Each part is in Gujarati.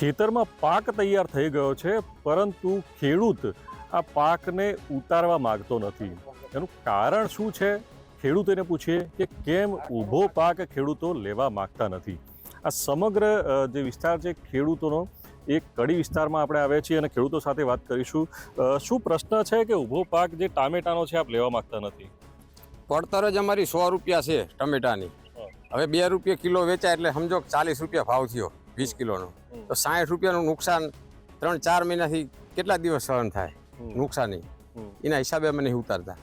ખેતરમાં પાક તૈયાર થઈ ગયો છે પરંતુ ખેડૂત આ પાકને ઉતારવા માગતો નથી. એનું કારણ શું છે? ખેડૂત એને પૂછીએ કે કેમ ઊભો પાક ખેડૂતો લેવા માગતા નથી? આ સમગ્ર જે વિસ્તાર છે ખેડૂતોનો એક કડી વિસ્તારમાં આપણે આવ્યા છીએ અને ખેડૂતો સાથે વાત કરીશું. શું પ્રશ્ન છે કે ઊભો પાક જે ટામેટાનો છે આપ લેવા માગતા નથી? પડતર જ અમારી સો રૂપિયા છે ટમેટાની. હવે બે રૂપિયા કિલો વેચાય એટલે સમજો ચાલીસ રૂપિયા ભાવ થયો વીસ કિલોનો. તો સાઠ રૂપિયાનું નુકસાન ત્રણ ચાર મહિનાથી કેટલા દિવસ સહન થાય નુકસાની? એના હિસાબે અમે નહીં ઉતારતા.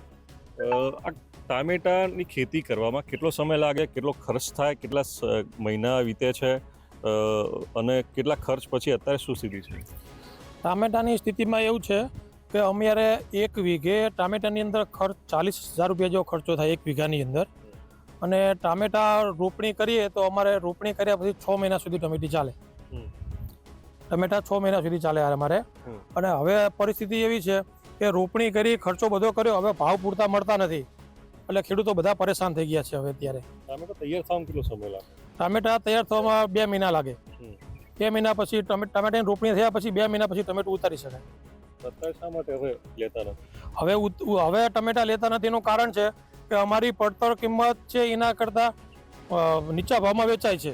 ટામેટાની ખેતી કરવામાં કેટલો સમય લાગે કેટલો ખર્ચ થાય કેટલા મહિના વીતે છે અને કેટલા ખર્ચ પછી અત્યારે શું સ્થિતિ છે? ટામેટાની સ્થિતિમાં એવું છે કે અમારે એક વીઘે ટામેટાની અંદર ખર્ચ ચાલીસ હજાર રૂપિયા જેવો ખર્ચો થાય એક વીઘાની અંદર. અને ટામેટા રોપણી કરીએ તો અમારે રોપણી કર્યા પછી છ મહિના સુધી ટમેટી ચાલે. ટમેટા છ મહિના સુધી ચાલે અમારે અને હવે પરિસ્થિતિ એવી છે કે રોપણી કરી ખર્ચો બધો કર્યો હવે ભાવ પૂરતા મળતા નથી. એટલે ખેડૂતો બધા પરેશાન થઈ ગયા છે હવે અત્યારે. ટામેટા તૈયાર થવામાં કેટલો સમય લાગે? ટામેટા તૈયાર થવામાં બે મહિના લાગે. બે મહિના પછી ટમે ટામેટાની રોપણી થયા પછી બે મહિના પછી ટમેટું ઉતારી શકાય હવે હવે ટમેટા લેતા નથી. એનું કારણ છે કે અમારી પડતર કિંમત છે એના કરતાં નીચા ભાવમાં વેચાય છે.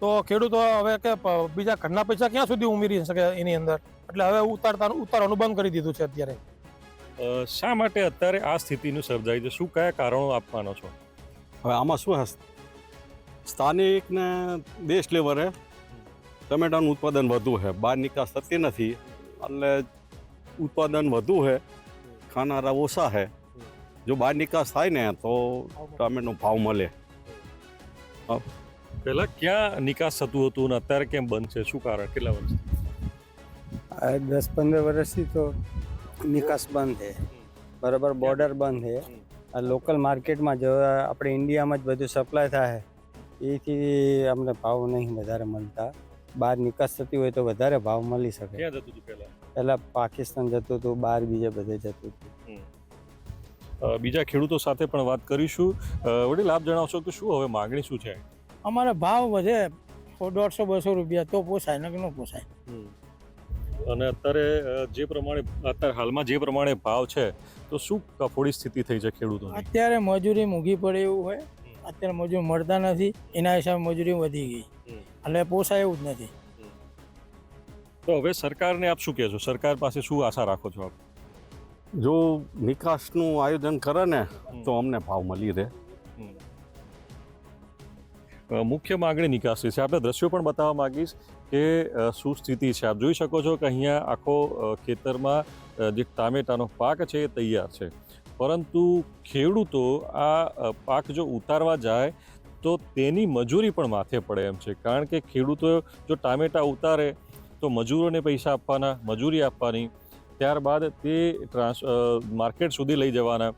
તો ખેડૂતો હવે કે બીજા ઘરના પૈસા ક્યાં સુધી ઉમેરી શકે એની અંદર? એટલે હવે ઉતારતા ઉતારવાનું બંધ કરી દીધું છે અત્યારે. શા માટે અત્યારે આ સ્થિતિનું સર્જાય છે? શું કયા કારણો આપવાનો છો? હવે આમાં શું હશે? સ્થાનિક ને દેશ લેવલે ટમેટાનું ઉત્પાદન વધુ છે બહાર નિકાસ થતી નથી. એટલે ઉત્પાદન વધુ છે ખાનારા ઓછા છે જો બહાર નિકાસ થાય ને તો ટમેટનો ભાવ મળે. પહેલા ક્યાં નિકાસ થતું હતું અને અત્યારે કેમ બંધ છે? શું કારણ? કેટલા વર્ષ આ દસ પંદર વર્ષથી તો નિકાસ બંધ છે. બરાબર બોર્ડર બંધ છે. આ લોકલ માર્કેટમાં જો આપણે ઇન્ડિયામાં જ બધું સપ્લાય થાય એથી અમને ભાવ નહીં વધારે મળતા. બહાર નિકાસ થતી હોય તો વધારે ભાવ મળી શકે. ક્યાં જતું હતું પહેલા? પહેલાં પાકિસ્તાન જતું હતું બહાર બીજે બધે જતું હતું. બીજા ખેડૂતો સાથે પણ વાત કરીશું. વડીલ આપ જણાવશો કે શું હવે માગણી શું છે? અમારે ભાવ વધે દોઢસો બસો રૂપિયા તો પોસાય નકે ન પોસાય. અને અત્યારે જે પ્રમાણે અત્યારે હાલમાં જે પ્રમાણે ભાવ છે તો શું કફોડી સ્થિતિ થઈ છે ખેડૂતો અત્યારે મજૂરી મૂંઘી પડે એવું હોય. અત્યારે મજૂર મળતા નથી એના હિસાબે મજૂરી વધી ગઈ. એટલે પોસાય એવું જ નથી. તો હવે સરકારને આપ શું કહેશો? સરકાર પાસે શું આશા રાખો છો આપ? જો નિકાસનું આયોજન કરે ને તો અમને ભાવ મળી રહે. મુખ્ય માંગણી નિકાસની છે. આપણે દ્રશ્યો પણ બતાવવા માગીશ કે શું સ્થિતિ છે? આપ જોઈ શકો છો કે અહીંયા આખો ખેતરમાં જે ટામેટાનો પાક છે એ તૈયાર છે. પરંતુ ખેડૂતો આ પાક જો ઉતારવા જાય તો તેની મજૂરી પણ માથે પડે એમ છે. કારણ કે ખેડૂતો જો ટામેટા ઉતારે તો મજૂરોને પૈસા આપવાના, મજૂરી આપવાની. ત્યારબાદ તે ટ્રાન્સ માર્કેટ સુધી લઈ જવાના.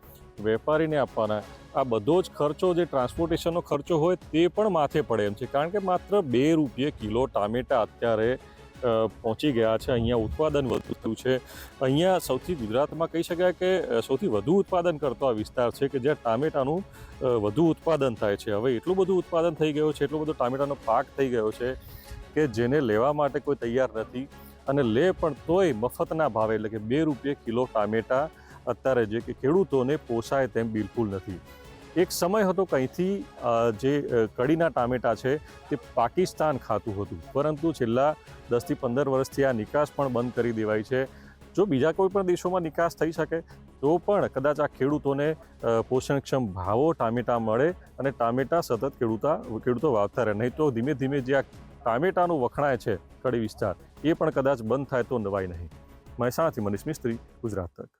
વેપારીને આપવાના. આ બધો જ ખર્ચો જે ટ્રાન્સપોર્ટેશનનો ખર્ચો હોય તે પણ માથે પડે એમ છે. કારણ કે માત્ર બે રૂપિયે કિલો ટામેટા અત્યારે પહોંચી ગયા છે. અહીંયા ઉત્પાદન વધુ છે. અહીંયા સૌથી ગુજરાતમાં કહી શકાય કે સૌથી વધુ ઉત્પાદન કરતો આ વિસ્તાર છે કે જ્યાં ટામેટાનું વધુ ઉત્પાદન થાય છે. હવે એટલું બધું ઉત્પાદન થઈ ગયું છે, એટલો બધો ટામેટાનો પાક થઈ ગયો છે કે જેને લેવા માટે કોઈ તૈયાર નથી. અને લે પણ તોય મફતના ભાવે, એટલે કે બે રૂપિયે કિલો ટામેટા અત્યારે જે કે ખેડૂતોને પોસાય તેમ બિલકુલ નથી. એક સમય હતો કંઈથી જે કડીના ટામેટા છે તે પાકિસ્તાન ખાતું હતું. પરંતુ છેલ્લા દસથી પંદર વર્ષથી આ નિકાસ પણ બંધ કરી દેવાય છે. જો બીજા કોઈ પણ દેશોમાં નિકાસ થઈ શકે, તો પણ કદાચ આ ખેડૂતોને પોષણક્ષમ ભાવો ટામેટા મળે અને ટામેટા સતત ખેડૂતા, ખેડૂતો વાવતા રહે. નહીં તો ધીમે ધીમે જે આ ટામેટાનું વખણાય છે કડી વિસ્તાર, એ પણ કદાચ બંધ થાય તો નવાય નહીં. મહેસાણાથી મનીષ મિસ્ત્રી, ગુજરાત તક.